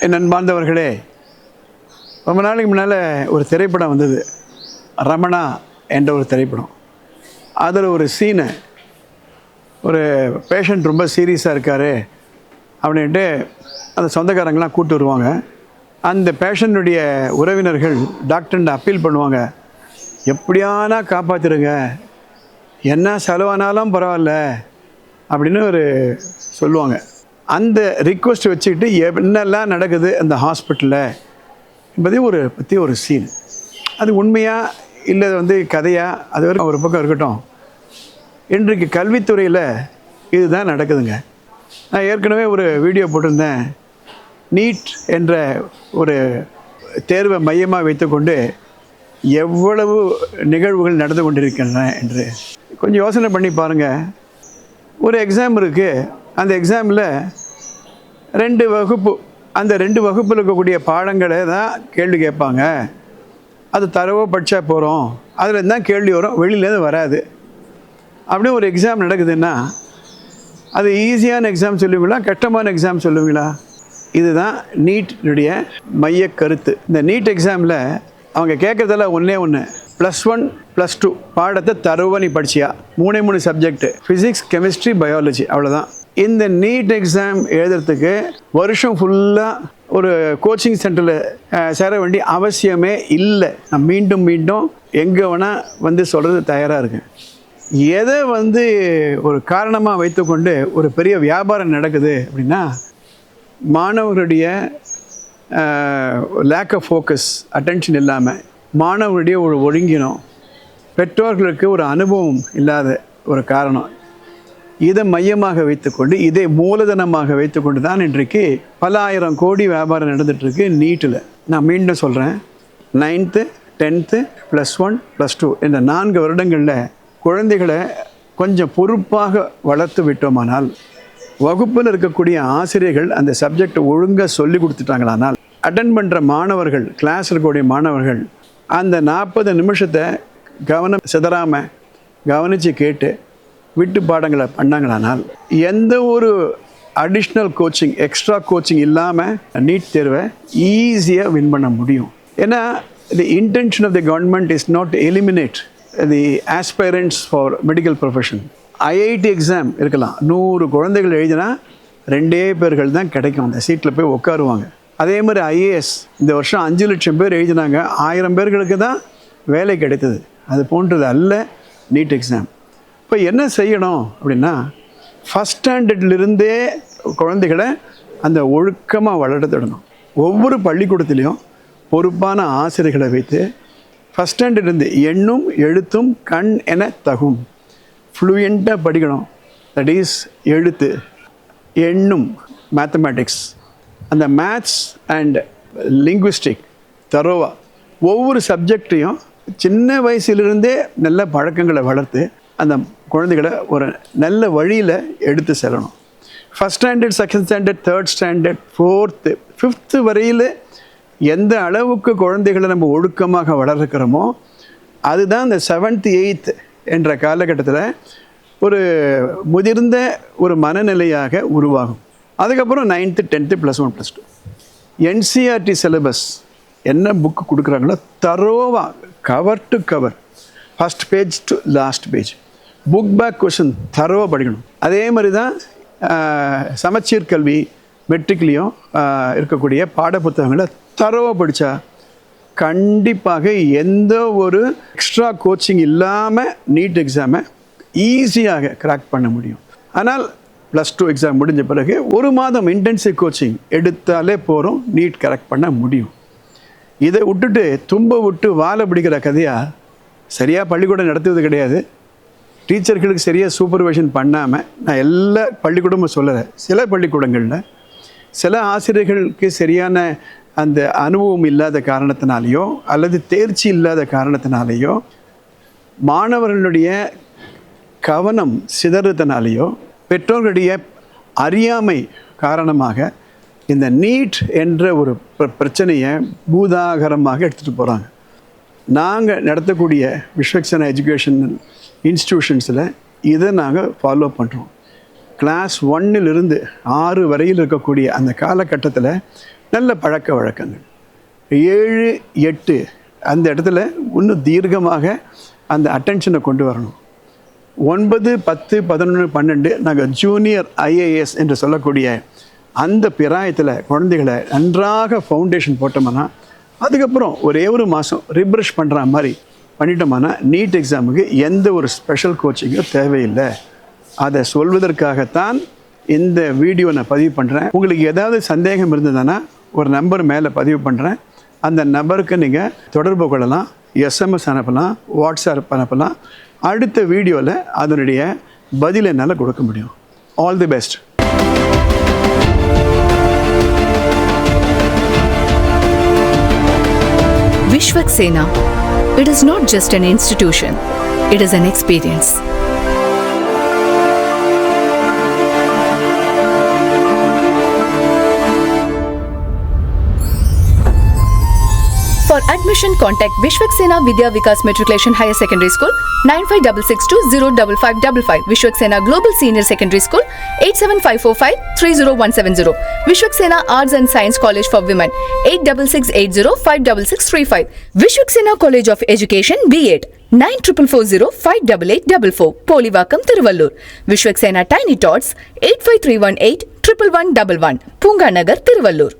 என் அன்பார்ந்தவர்களே ரொம்ப நாளைக்கு முன்னால் ஒரு திரைப்படம் வந்தது. ரமணா என்ற ஒரு திரைப்படம். அதில் ஒரு சீனை ஒரு பேஷண்ட் ரொம்ப சீரியஸாக இருக்கார் அப்படின்ட்டு அந்த சொந்தக்காரங்களாம் கூப்பிட்டு வருவாங்க. அந்த பேஷண்ட்டுடைய உறவினர்கள் டாக்டர்கிட்ட அப்பீல் பண்ணுவாங்க. எப்படியானா காப்பாற்றிடுங்க என்ன செலவானாலும் பரவாயில்ல. அப்படின்னு ஒரு சொல்லுவாங்க. அந்த ரிக்வஸ்ட் வச்சுக்கிட்டு என்னெல்லாம் நடக்குது அந்த ஹாஸ்பிட்டலில் என்பதே ஒரு பற்றி ஒரு சீன் அது உண்மையாக இல்லை வந்து கதையாக அது வரைக்கும் ஒரு பக்கம் இருக்கட்டும். இன்றைக்கு கல்வித்துறையில் இதுதான் நடக்குதுங்க. நான் ஏற்கனவே ஒரு வீடியோ போட்டிருந்தேன். நீட் என்ற ஒரு தேர்வை மையமாக வைத்துக்கொண்டு எவ்வளவு நிகழ்வுகள் நடந்து கொண்டிருக்கின்றன என்று கொஞ்சம் யோசனை பண்ணி பாருங்கள் ஒரு எக்ஸாம் இருக்குது அந்த எக்ஸாமில் ரெண்டு வகுப்பு அந்த ரெண்டு வகுப்பில் இருக்கக்கூடிய பாடங்களை தான் கேள்வி கேட்பாங்க. அது தரவோ படித்தா போகிறோம் அதில் தான் கேள்வி வரும் வெளியிலேருந்து வராது. அப்படி ஒரு எக்ஸாம் நடக்குதுன்னா அது ஈஸியான எக்ஸாம் சொல்லுவீங்களா கஷ்டமான எக்ஸாம் சொல்லுவீங்களா? இதுதான் நீட்டினுடைய மைய கருத்து. இந்த நீட் எக்ஸாமில் அவங்க கேட்குறதெல்லாம் ஒன்றே ஒன்று ப்ளஸ் ஒன் ப்ளஸ் டூ பாடத்தை தருவா நீ படிச்சியா? மூணே மூணு சப்ஜெக்ட் ஃபிசிக்ஸ் கெமிஸ்ட்ரி பயாலஜி அவ்வளோதான் இந்த நீட் எக்ஸாம் எழுதுறதுக்கு வருஷம் ஃபுல்லாக ஒரு கோச்சிங் சென்டரில் சேர வேண்டிய அவசியமே இல்லை. நான் மீண்டும் மீண்டும் எங்கே வேணால் வந்து சொல்கிறது தயாராக இருக்கேன். எதை வந்து ஒரு காரணமாக வைத்துக்கொண்டு ஒரு பெரிய வியாபாரம் நடக்குது அப்படின்னா மாணவர்களுடைய லேக் ஆஃப் ஃபோக்கஸ் அட்டென்ஷன் இல்லாமல் மாணவர்களுடைய ஒரு ஒழுங்கினம் பெற்றோர்களுக்கு ஒரு அனுபவம் இல்லாத ஒரு காரணம். இதை மையமாக வைத்துக்கொண்டு இதை மூலதனமாக வைத்துக்கொண்டு தான் இன்றைக்கு பல ஆயிரம் கோடி வியாபாரம் நடந்துகிட்ருக்கு நீட்டில். நான் மீண்டும் சொல்கிறேன் ninth tenth plus one plus two இந்த நான்கு வருடங்களில் குழந்தைகளை கொஞ்சம் பொறுப்பாக வளர்த்து விட்டோமானால் வகுப்பில் இருக்கக்கூடிய ஆசிரியர்கள் அந்த சப்ஜெக்ட் ஒழுங்காக சொல்லி கொடுத்துட்டாங்களானால் அட்டன் பண்ணுற மாணவர்கள் கிளாஸ் இருக்கக்கூடிய மாணவர்கள் அந்த நாற்பது நிமிஷத்தை கவனம் சிதறாமல் கவனித்து கேட்டு விட்டு பாடங்களை பண்ணாங்களானால் எந்த ஒரு அடிஷ்னல் கோச்சிங் எக்ஸ்ட்ரா கோச்சிங் இல்லாமல் நீட் தேர்வை ஈஸியாக வின் பண்ண முடியும். ஏன்னா the intention of the government is not eliminate the aspirants for medical profession IIT exam இருக்கலாம். நூறு குழந்தைகள் எழுதினா ரெண்டே பேர்கள் தான் கிடைக்கும். அந்த சீட்டில் போய் உட்காருவாங்க. அதே மாதிரி ஐஏஎஸ் இந்த வருஷம் அஞ்சு லட்சம் பேர் எழுதினாங்க. ஆயிரம் பேர்களுக்கு தான் வேலை கிடைத்தது. அது போன்றது அல்ல நீட் எக்ஸாம் இப்போ என்ன செய்யணும் அப்படின்னா ஃபஸ்ட் ஸ்டாண்டர்ட்லேருந்தே குழந்தைகளை அந்த ஒழுக்கமாக வளர்த்துடணும் ஒவ்வொரு பள்ளிக்கூடத்துலேயும் பொறுப்பான ஆசிரியர்களை வைத்து ஃபஸ்ட் ஸ்டாண்டர்ட்லேருந்து எண்ணும் எழுத்தும் கண் என தகும். ஃப்ளூயண்ட்டாக படிக்கணும். தட் இஸ் எழுத்து எண்ணும் மேத்தமேட்டிக்ஸ் அந்த மேத்ஸ் அண்ட் லிங்குவிஸ்டிக் தரோவா ஒவ்வொரு சப்ஜெக்டையும் சின்ன வயசுலேருந்தே நல்ல பழக்கங்களை வளர்த்து அந்த குழந்தைகளை ஒரு நல்ல வழியில் எடுத்து செல்லணும். First standard second standard third standard fourth fifth வரையில் எந்த அளவுக்கு குழந்தைகளை நம்ம ஒழுக்கமாக வளர்க்கிறோமோ அதுதான் இந்த செவன்த் எயித் என்ற காலகட்டத்தில் ஒரு முதிர்ந்த ஒரு மனநிலையாக உருவாகும். அதுக்கப்புறம் ninth tenth plus one plus two NCERT syllabus என்ன புக்கு கொடுக்குறாங்களோ தரோவாக cover to cover first page to last page book back question தரோவாக படிக்கணும். அதே மாதிரி தான் சமச்சீர் கல்வி மெட்ரிக்லேயும் இருக்கக்கூடிய இருக்கக்கூடிய பாடப்புத்தகங்களை தரோவாக படித்தா கண்டிப்பாக எந்த ஒரு எக்ஸ்ட்ரா கோச்சிங் இல்லாமல் நீட் எக்ஸாமை ஈஸியாக கிராக் பண்ண முடியும். ஆனால் ப்ளஸ் டூ எக்ஸாம் முடிஞ்ச பிறகு ஒரு மாதம் இன்டென்சிவ் கோச்சிங் எடுத்தாலே போகிறோம் நீட் கரெக்ட் பண்ண முடியும். இதை விட்டுட்டு தும்ப விட்டு வாழை பிடிக்கிற கதையாக சரியாக பள்ளிக்கூடம் நடத்துவது கிடையாது. டீச்சர்களுக்கு சரியாக சூப்பர்வைஷன் பண்ணாமல் நான் எல்லா பள்ளிக்கூடமும் சொல்லலை. சில பள்ளிக்கூடங்களில் சில ஆசிரியர்களுக்கு சரியான அந்த அனுபவம் இல்லாத காரணத்தினாலேயோ அல்லது தேர்ச்சி இல்லாத காரணத்தினாலேயோ மாணவர்களுடைய கவனம் சிதறதுனாலேயோ பெற்றோர்களுடைய அறியாமை காரணமாக இந்த நீட் என்ற ஒரு பிரச்சனையை பூதாகரமாக எடுத்துகிட்டு போகிறாங்க நாங்கள் நடத்தக்கூடிய விஸ்வக்சன எஜுகேஷன் இன்ஸ்டிடியூஷன்ஸில் இதை நாங்கள் ஃபாலோ பண்ணுறோம் கிளாஸ் ஒன்னிலிருந்து ஆறு வரையில் இருக்கக்கூடிய அந்த காலகட்டத்தில் நல்ல பழக்க வழக்கங்கள். ஏழு எட்டு அந்த இடத்துல இன்னும் தீர்க்கமாக அந்த அட்டென்ஷனை கொண்டு வரணும். ஒன்பது பத்து பதினொன்று பன்னெண்டு நாங்கள் ஜூனியர் ஐஏஎஸ் என்று சொல்லக்கூடிய அந்த பிராயத்தில் குழந்தைகளை நன்றாக ஃபவுண்டேஷன் போட்டோம்னா அதுக்கப்புறம் ஒரே ஒரு மாதம் ரிப்ரெஷ் பண்ணுற மாதிரி பண்ணிட்டோம்னா நீட் எக்ஸாமுக்கு எந்த ஒரு ஸ்பெஷல் கோச்சிங்கும் தேவையில்லை. அதை சொல்வதற்காகத்தான் இந்த வீடியோ நான் பதிவு பண்ணுறேன் உங்களுக்கு ஏதாவது சந்தேகம் இருந்ததுன்னா ஒரு நம்பர் மேலே பதிவு பண்ணுறேன் அந்த நபருக்கு நீங்கள் தொடர்பு கொள்ளலாம் எஸ்எம்எஸ் அனுப்பலாம் வாட்ஸ்அப் அனுப்பலாம். அடுத்த வீடியோவில் அதனுடைய பதில் என்னால் கொடுக்க முடியும். All the best Vishwak Sena. It is not just an institution, it is an experience. Admission contact Vishwak Sena Vidya Vikas matriculation higher secondary school nine five double six two zero double five double five Vishwak Sena global senior secondary school eight seven five four five three zero one seven zero Vishwak Sena arts and science college for women eight double six eight zero five double six three five Vishwak Sena college of education B eight nine triple four zero five double eight double four Polivakkam Tiruvallur Vishwak Sena tiny tots eight five three one eight triple one double one Poonga Nagar Tiruvallur